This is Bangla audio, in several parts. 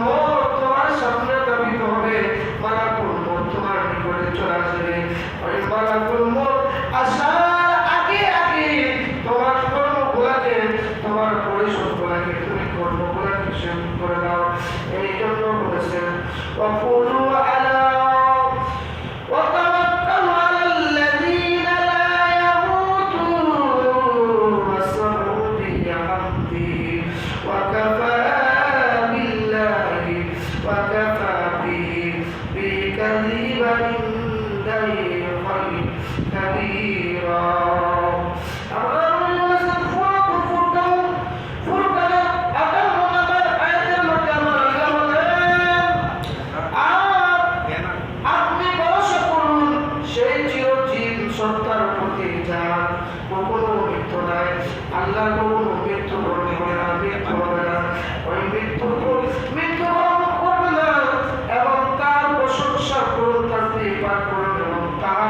মৌত তোমার সামনে দাবিত হবে মালাকুল মৌত তোমার নিকটে চলে আসবে ওই মালাকুল মৌত আসার আগে আগে তোমার কর্মগুলাকে তোমার পরিশ্রমগুলাকে তুমি কর্মগুলাকে শেষ করে দাও এই জন্য বলেছেন وقولوا على আল্লাহ কখনো মৃত্যু বরণ হবে না মৃত্যু হবে না ওই মৃত্যু মৃত্যু বরণ করবে না এবং তার প্রশংসা করুন তাসবিহ পাঠ করুন এবং তার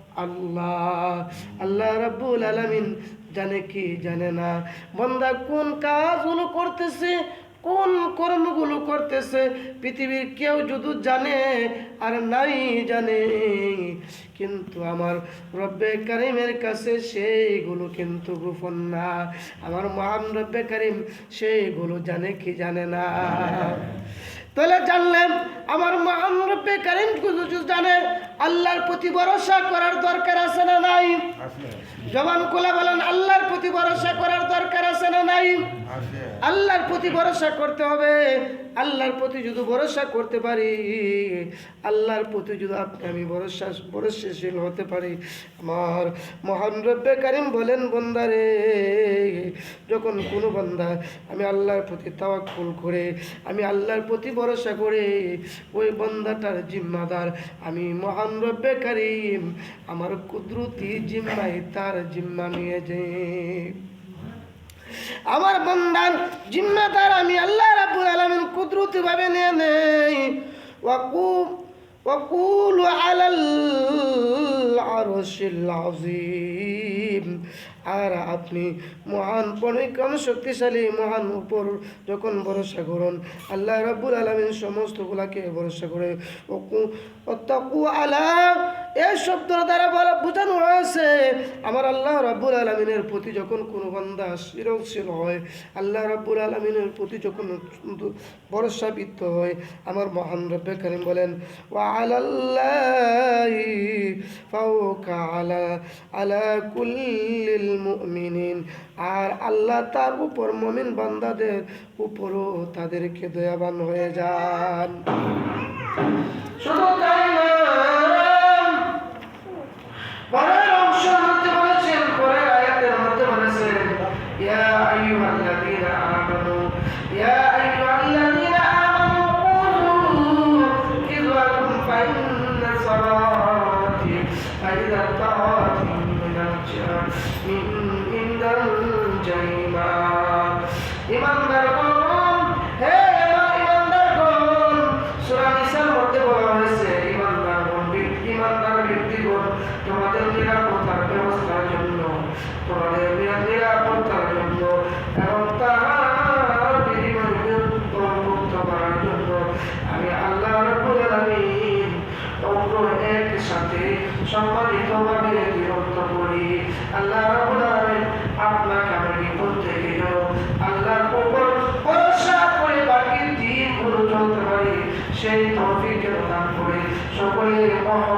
আল্লাহ আল্লাহ রাব্বুল আলামিন জানে কি জানে না। বন্দা কোন কাজগুলো করতেছে, কোন কর্মগুলো করতেছে, পৃথিবীর কেউ যদি জানে আর নাই জানে, কিন্তু আমার রব্বে কারিমের কাছে সেইগুলো কিন্তু গোপন না। আমার মহান রব্বে কারিম সেইগুলো জানে কি জানে না। তাহলে জানলেন, আমার মহান রব্বে কারিম জানে আল্লাহর প্রতি ভরসা করার দরকার আছে না নাই? জবান কোলা বলেন আল্লাহর প্রতি ভরসা করার দরকার আছে না নাই? আল্লাহর প্রতি ভরসা করতে হবে। আল্লাহর প্রতি যদি ভরসা করতে পারি আল্লাহর প্রতি যদি আপনি আমি ভরসা ভরসাশীল হতে পারি আমার মহান রব্বে কারিম বলেন বন্দারে যখন কোনো বান্দা আমি আল্লাহর প্রতি তাওয়াক্কুল করে আমি আল্লাহর প্রতি ভরসা করে ওই বন্দাটার জিম্মাদার আমি মহান রব্বে কারিম আমার কুদরতি জিম্মাই তার জিম্মা নিয়ে যাই আমার বন্দার জিম্মাদার আমি আল্লাহ রাব্বুল আলামিন কুদরতি ভাবে নিয়ে নেই ওয়াকু وقول على العرش العظيم আর আপনি মহান পরিক্রম শক্তিশালী, মহান উপর যখন ভরসা করুন, আল্লাহ রাব্বুল আলামিন সমস্তগুলাকে ভরসা করে আলা এই শব্দের দ্বারা বলা বোঝানো হয়েছে। আমার আল্লাহ রাব্বুল আলমিনের প্রতি যখন কোনো বান্দা শিরশীল হয়, আল্লাহ রাব্বুল আলমিনের প্রতি যখন ভরসা বৃত্ত হয়, আমার মহান রব্বে কারিম বলেন, ওয়া আলা আর আল্লাহ তার উপর মমিন বান্দাদের উপরও তাদেরকে দয়াবান হয়ে যান। শুধু তাই না পরের অংশের মধ্যে বলেছেন পরের আয়াতের মধ্যে বলেছেন ইয়া আইয়ুহাল্লাযীনা আমানু ইয়া আইয়ুহাল্লাযীনা আমানু কুলু কিযওয়াকুম ফাইন্না সালাতি ফাইদা তাআতি মিনাল জান মিন ইনদাল জাইমা ইমানদারগণ হে ইমানদারগণ সূরা নিসার মধ্যে বলা হয়েছে ইমানদারগণ ইমানদার ব্যক্তিগণ তোমাদের নিরাপত্তার ব্যবস্থার জন্য, তোমাদের নিরা- নিরাপত্তার জন্য এবং তাহার বিনিময়ে মুক্ত করার জন্য আমি আল্লাহ রাব্বুল আলামিন অগ্র একসাথে সম্মানিতভাবে বিরক্ত করি আল্লাহ আমি করে বাকি দিনগুলো চলতে পারি সেই তৌফিক দান করে সকলে মহা